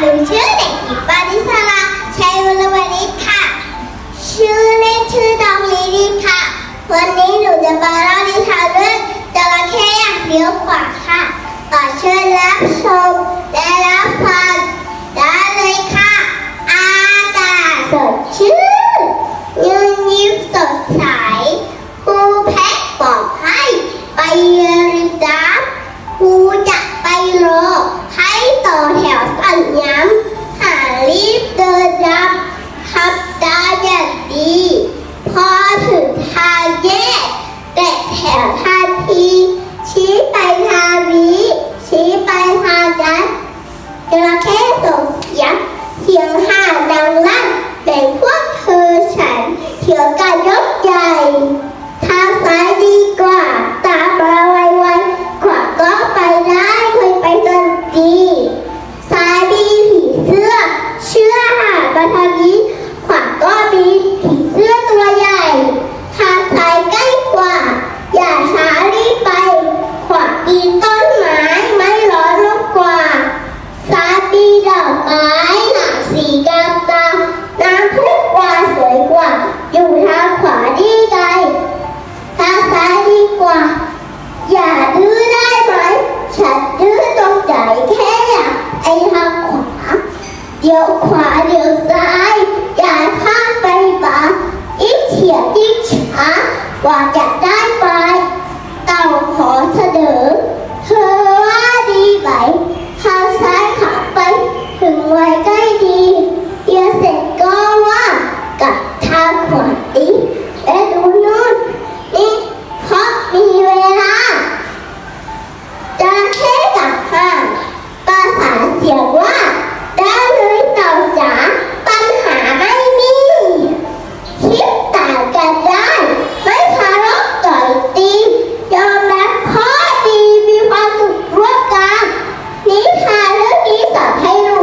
หนูชื่อเด็กหญิงปาริสราชัยวรวณิชค่ะ ชื่อเล่นชื่อดองลีดีค่ะ วันนี้หนูจะมาเล่านิทานเรื่องจระเข้อย่างเลี้ยวขวาค่ะ ต่อเชิญรับชม นเถีย เดี๋ยวขวาเดี๋ยวซ้าย อย่าข้ามไปมาอีกเฉียดอีกช้ากว่าจะได้ไป เต่าขอเสนอเธอว่าดีไหมทางซ้ายขาไป ถึงไวใกล้ดีเดียวเสร็จก็ว่ากับทางขวาอีและดูนู่นนี่เพราะมีเวลา I